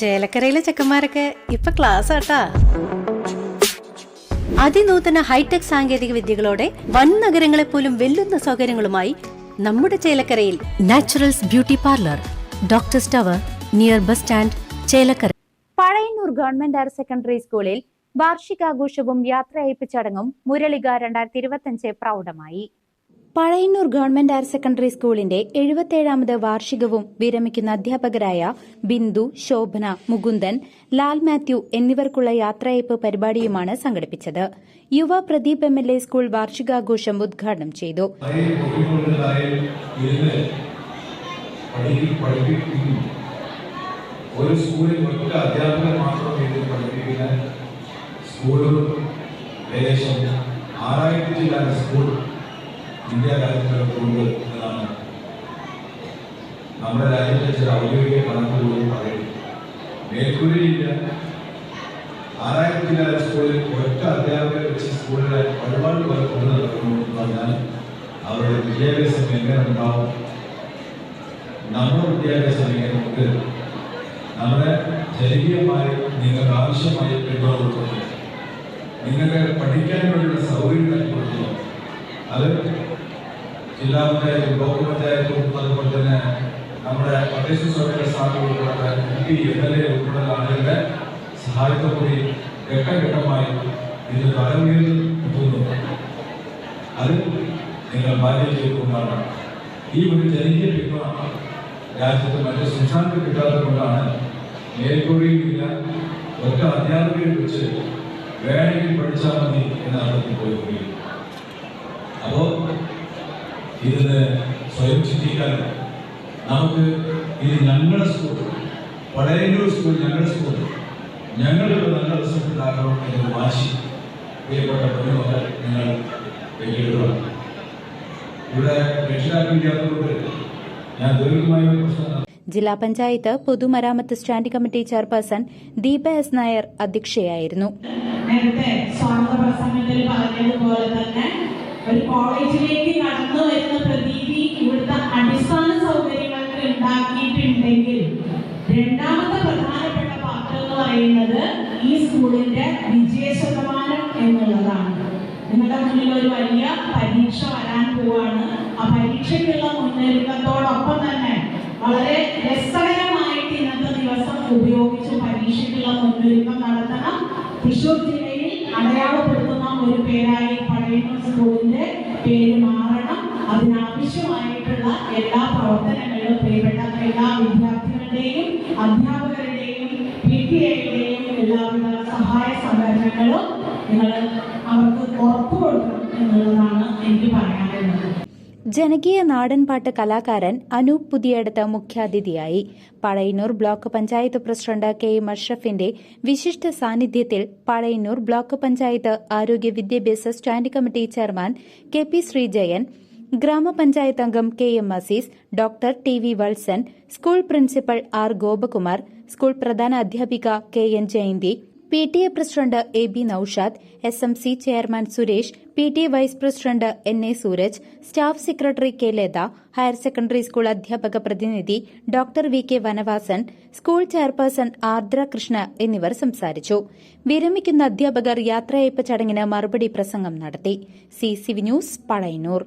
ചേലക്കരയിലെ ചെക്കന്മാരൊക്കെ ഇപ്പൊ ക്ലാസ് ആട്ടാ. അതിനൂതന ഹൈടെക് സാങ്കേതിക വിദ്യകളോടെ വൻ നഗരങ്ങളെ പോലും വെല്ലുന്ന സൗകര്യങ്ങളുമായി നമ്മുടെ ചേലക്കരയിൽ Naturals beauty parlour doctor tower near bus stand Chelakkara. Pazhayannur government higher secondary സ്കൂളിൽ വാർഷികാഘോഷവും യാത്രയയപ്പ് ചടങ്ങും മുരളിക രണ്ടായിരത്തി ഇരുപത്തിയഞ്ച് പ്രൗഢമായി. പഴയന്നൂർ ഗവൺമെന്റ് ഹയർ സെക്കൻഡറി സ്കൂളിന്റെ എഴുപത്തേഴാമത് വാർഷികവും വിരമിക്കുന്ന അധ്യാപകരായ ബിന്ദു ശോഭന മുകുന്ദൻ ലാൽ മാത്യു എന്നിവർക്കുള്ള യാത്രയയപ്പ് പരിപാടിയുമാണ് സംഘടിപ്പിച്ചത്. യുവ Pradeep M L A school വാർഷികാഘോഷം ഉദ്ഘാടനം ചെയ്തു. സ്കൂളിൽ പഠിപ്പിക്കുന്ന സ്കൂളും ആറായിരത്തി ജില്ലാ സ്കൂൾ ഇന്ത്യ രാജ്യത്തിലുണ്ട് എന്നതാണ് നമ്മുടെ രാജ്യത്തെ ചില ഔദ്യോഗിക കണക്കുകളും പറയുന്നത് മേൽക്കൂരയില്ല. ആറായിരത്തി ചില്ലാത്ത സ്കൂളിൽ ഒറ്റ അധ്യാപകരെ വെച്ച് സ്കൂളിലെ ഒരുപാട് പേർ കൊണ്ടു നടക്കുന്നു പറഞ്ഞാൽ അവരുടെ വിദ്യാഭ്യാസം എങ്ങനെ ഉണ്ടാവും? നമ്മുടെ വിദ്യാഭ്യാസം എങ്ങനെ ഉണ്ട്? നമ്മുടെ ജനകീയമായി നിങ്ങൾക്ക് ആവശ്യമായി പിന്തുണ നിങ്ങൾക്ക് പഠിക്കാൻ വേണ്ടിയുള്ള സൗകര്യം നൽകി അത് ജില്ലാ പഞ്ചായത്തും ബ്ലോക്ക് പഞ്ചായത്തും അതുപോലെ തന്നെ നമ്മുടെ തദ്ദേശ സ്വയംഭരണ സ്ഥാപനങ്ങളുൾപ്പെടെ M P M L A ഉൾപ്പെടെയുള്ള ആളുകളുടെ സഹായത്തോടുകൂടി ഘട്ടം ഘട്ടമായി ഇത് തലമുയർന്നു അത് നിങ്ങൾ ബാധ്യത ചെയ്തുകൊണ്ടാണ് ഈ ഒരു ജനകീയ പിന്തുണ രാജ്യത്ത് മറ്റു സംസ്ഥാനത്ത് കിട്ടാത്തത് കൊണ്ടാണ് മേൽക്കൂറിയില്ല ഒറ്റ അധ്യാപകരെ വെച്ച് വേണമെങ്കിൽ പഠിച്ചാൽ മതി എന്ന അർത്ഥത്തിൽ പോയി അപ്പോൾ ഇതിന് സ്വയം ചിന്തിക്കാൻ നമുക്ക് ഇത് ഞങ്ങളുടെ സ്കൂൾ പഴയന്നൂർ സ്കൂൾ ഞങ്ങളുടെ സ്കൂൾ ഞങ്ങളൊരു നല്ല റിസൾട്ട് ഉണ്ടാക്കണം എന്നൊരു വാശി. പ്രിയപ്പെട്ട കുഞ്ഞുമക്കൾ നിങ്ങൾ ഏറ്റെടുക്കുക ഇവിടെ രക്ഷിതാക്കളില്ലാത്തതുകൊണ്ട് ഞാൻ ദീർഘമായ ഒരു പ്രശ്നം ജില്ലാ പഞ്ചായത്ത് പൊതുമരാമത്ത് stand committee chairperson Deepa S Nair അധ്യക്ഷയായിരുന്നു. നേരത്തെ സ്വാഗത പ്രസംഗത്തിൽ പറഞ്ഞതുപോലെ തന്നെ ഒരു കോളേജിലേക്ക് കടന്നു വരുന്ന പ്രതീതി ഇവിടുത്തെ അടിസ്ഥാന സൗകര്യങ്ങൾക്ക് ഉണ്ടാക്കിയിട്ടുണ്ടെങ്കിൽ രണ്ടാമത്തെ പ്രധാനപ്പെട്ട പാത്രം എന്ന് പറയുന്നത് ഈ സ്കൂളിന്റെ വിജയ ശതമാനം എന്നുള്ളതാണ്. നിങ്ങളുടെ മുന്നിൽ ഒരു വലിയ പരീക്ഷ വരാൻ പോവാണ്. ആ പരീക്ഷയ്ക്കുള്ള മുന്നൊരുക്കത്തോടൊപ്പം തന്നെ വളരെ രസകരമായിട്ട് ഇന്നത്തെ ദിവസം ഉപയോഗിച്ച് പരീക്ഷയ്ക്കുള്ള മുന്നൊരുക്കം നടത്തണം. തൃശൂർ ജില്ലയിൽ അടയാളപ്പെടുത്തുന്ന ഒരു പേരായി പഴയന്നൂർ സ്കൂളിന്റെ പേര് മാറണം. അതിനാവശ്യമായിട്ടുള്ള എല്ലാ പ്രവർത്തനങ്ങളിലും പ്രിയപ്പെട്ട എല്ലാ വിദ്യാർത്ഥികളുടെയും അധ്യാപകരുടെയും പി ടി എയുടെയും എല്ലാവിധ സഹായ സഹകരണങ്ങളും നിങ്ങൾ അവർക്ക് ഉറപ്പ് കൊടുക്കണം എന്നുള്ളതാണ് എനിക്ക് പറയാനുള്ളത്. ജനകീയ നാടൻപാട്ട് കലാകാരൻ അനൂപ് പുതിയടത്ത് മുഖ്യാതിഥിയായി. Pazhayannur block panchayat president K M അഷ്റഫിന്റെ വിശിഷ്ട സാന്നിധ്യത്തിൽ പഴയന്നൂർ ബ്ലോക്ക് പഞ്ചായത്ത് ആരോഗ്യ വിദ്യാഭ്യാസ standing committee chairman K P Sreejayan ഗ്രാമപഞ്ചായത്ത് അംഗം K M Azeez doctor T V Valsan school principal R Gopakumar school പ്രധാന അധ്യാപിക K N Jayanthi P T A president A B Noushad S M C chairman Suresh P T A vice president N A Sooraj staff secretary K Latha higher secondary school അധ്യാപക പ്രതിനിധി doctor V K Vanavasan school chairperson Ardra Krishna എന്നിവർ സംസാരിച്ചു. വിരമിക്കുന്ന അധ്യാപകർ യാത്രയയപ്പ് ചടങ്ങിന് മറുപടി പ്രസംഗം നടത്തി. C news Pazhayannur